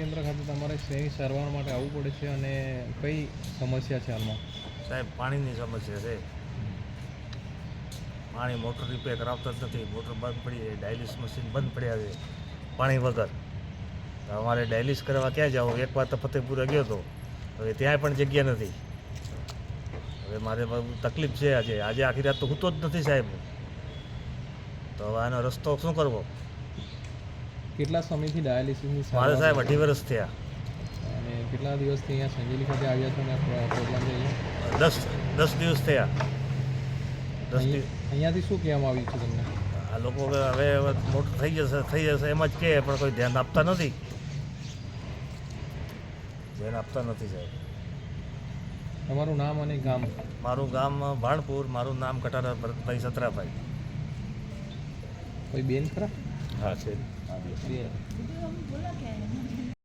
કેન્દ્ર ખાતે તમારે શેની સારવાર માટે આવવું પડે છે અને કઈ સમસ્યા છે હાલમાં? સાહેબ, પાણીની સમસ્યા છે. પાણી મોટર રિપેર કરાવતા જ નથી. મોટર બંધ પડી જાય ડાયલિસ મશીન બંધ પડ્યા છે પાણી વગર. અમારે ડાયલિસ કરવા ક્યાં જવું? એક વાર તો ફતેપુરા ગયો હતો હવે ત્યાં પણ જગ્યા નથી. હવે મારે તકલીફ છે આજે. આજે આખી રાત તો હૂતો જ નથી સાહેબ. તો હવે આનો રસ્તો શું કરવો? કેટલા સમયથી ડાયાલિસિસની મારે સાહેબ અઢી વર્ષ થયા. અને કેટલા દિવસથી અહીંયા સંજેલી ખાતે આવ્યા છો ને પ્રોબ્લેમ છે અહીંયા? દસ દસ દિવસ થયા. દસ અહીંયાથી શું કહેવામાં આવ્યું છે તમને? આ લોકો હવે હવે હવે મોટું થઈ જશે થઈ જશે એમ જ કહે પણ કોઈ ધ્યાન આપતા નથી. ધ્યાન આપતા નથી સાહેબ. તમારું નામ અને ગામ? મારું ગામ ભાણપુર મારું નામ કટારા ભાઈ સતરાભાઈ. કોઈ બેન ખરા? હા છે બેન